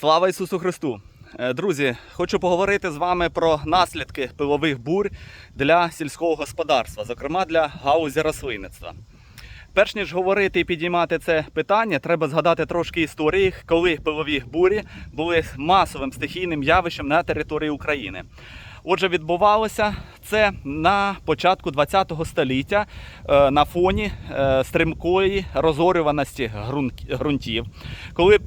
Слава Ісусу Христу! Е, Друзі, хочу поговорити з вами про наслідки пилових бурь для сільського господарства, зокрема для гаузі рослинництва. Перш ніж говорити і підіймати це питання, треба згадати трошки історії, коли пилові бурі були масовим стихійним явищем на території України. Отже, відбувалося це на початку ХХ століття е, на фоні е, стрімкої розорюваності ґрунтів, коли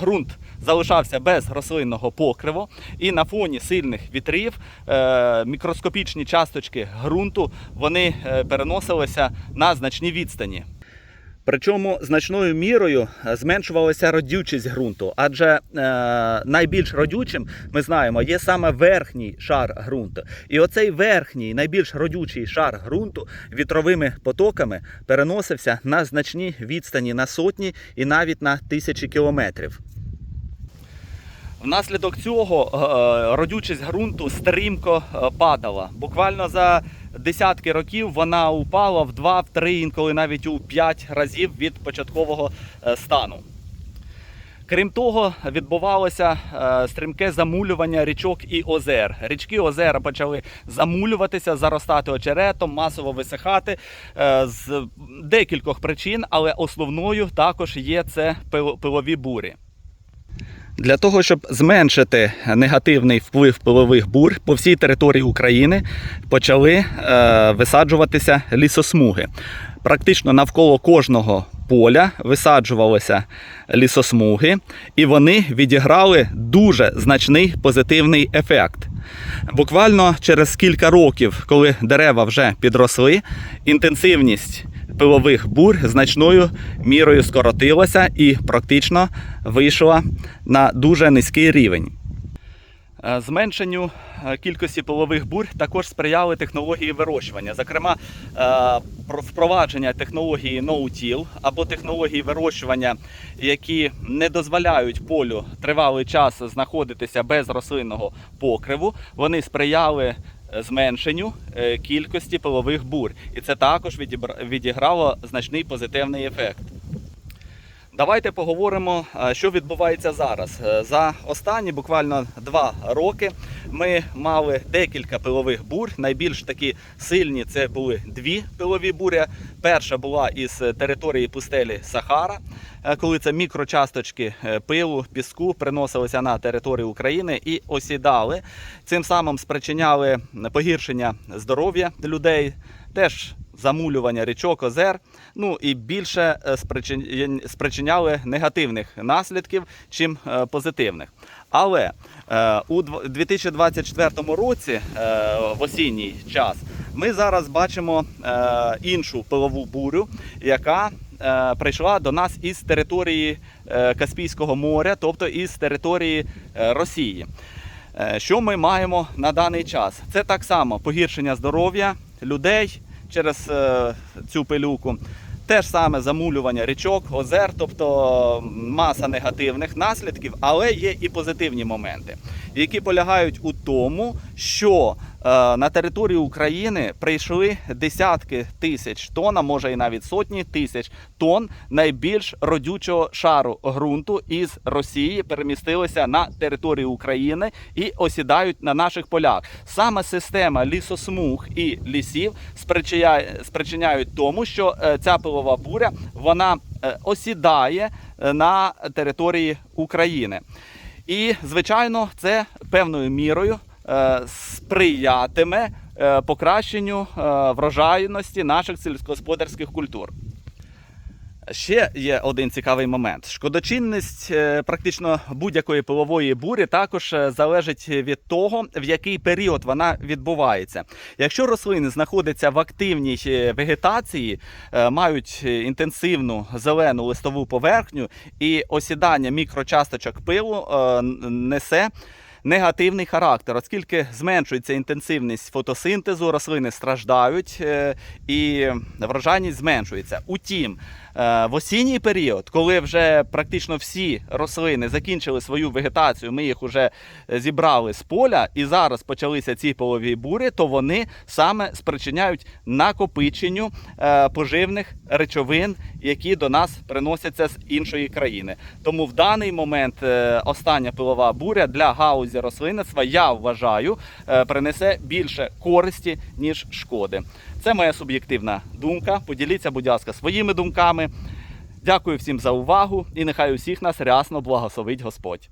ґрунт залишався без рослинного покриву, і на фоні сильних вітрів е, мікроскопічні часточки ґрунту вони е, переносилися на значні відстані. Причому значною мірою е, зменшувалася родючість ґрунту, адже е, найбільш родючим ми знаємо є саме верхній шар ґрунту. І оцей верхній, найбільш родючий шар ґрунту вітровими потоками переносився на значні відстані на сотні і навіть на тисячі кілометрів. Внаслідок цього е, родючість ґрунту стрімко е, падала. Буквально за десятки років вона упала в 2, в 3, інколи навіть у 5 разів від початкового е, стану. Крім того, відбувалося е, стрімке замулювання річок і озер. Річки озера почали замулюватися, заростати очеретом, масово висихати е, з декількох причин, але основною також є це пилові бурі. Для того, щоб зменшити негативний вплив пилових бурь по всій території України, почали е, висаджуватися лісосмуги. Практично навколо кожного поля висаджувалися лісосмуги, і вони відіграли дуже значний позитивний ефект. Буквально через кілька років, коли дерева вже підросли, інтенсивність пилових бурь значною мірою скоротилася і практично вийшла на дуже низький рівень. Е, Зменшенню е, кількості пилових бурь також сприяли технології вирощування. Зокрема, е, впровадження технології no-till або технології вирощування, які не дозволяють полю тривалий час знаходитися без рослинного покриву. Вони сприяли зменшенню е, кількості пилових бур, І це також відіграло значний позитивний ефект. Давайте поговоримо, е, що відбувається зараз. Е, За останні буквально два роки ми мали декілька пилових бурь. Найбільш такі сильні це були дві пилові бурі. Перша була із території пустелі Сахара, е, коли це мікрочасточки пилу, піску приносилися на територію України і осідали. Цим самим спричиняли погіршення здоров'я людей. Теж замулювання річок, озер, ну і більше е, спричиняли негативних наслідків, чим е, позитивних. Але е, у дв- 2024 році, в осінній час, ми зараз бачимо іншу пилову бурю, яка прийшла до нас із території Каспійського моря, тобто із території Росії. Що ми маємо на даний час? Це так само погіршення здоров'я людей через е, цю пилюку. Те ж саме замулювання річок, озер, тобто маса негативних наслідків, але є і позитивні моменти, які полягають у тому, що на територію України прийшли десятки тисяч тонн, а може і навіть сотні тисяч тонн найбільш родючого шару ґрунту із Росії перемістилися на територію України і осідають на наших полях. Саме система лісосмуг і лісів спричиняє, спричиняють тому, що е, ця пилова буря вона е, осідає е, на території України. І, звичайно, це певною мірою е, сприятиме е, покращенню е, врожайності наших сільськогосподарських культур. Ще є один цікавий момент. Шкодочинність е, практично будь-якої пилової бурі також е, залежить від того, в який період вона відбувається. Якщо рослини знаходяться в активній е, вегетації, е, мають е, інтенсивну зелену листову поверхню і осідання мікрочасточок пилу е, несе негативний характер, оскільки зменшується інтенсивність фотосинтезу, рослини страждають е, і врожайність зменшується. Утім, В осінній період, коли вже практично всі рослини закінчили свою вегетацію, ми їх вже зібрали з поля, і зараз почалися ці полові бурі, то вони саме спричиняють накопиченню е, поживних речовин, які до нас приносяться з іншої країни. Тому в даний момент е, остання пилова буря для гаузі рослинництва, я вважаю, е, принесе більше користі, ніж шкоди. Це моя суб'єктивна думка. Поділіться, будь ласка, своїми думками. Дякую всім за увагу і нехай усіх нас рясно благословить Господь.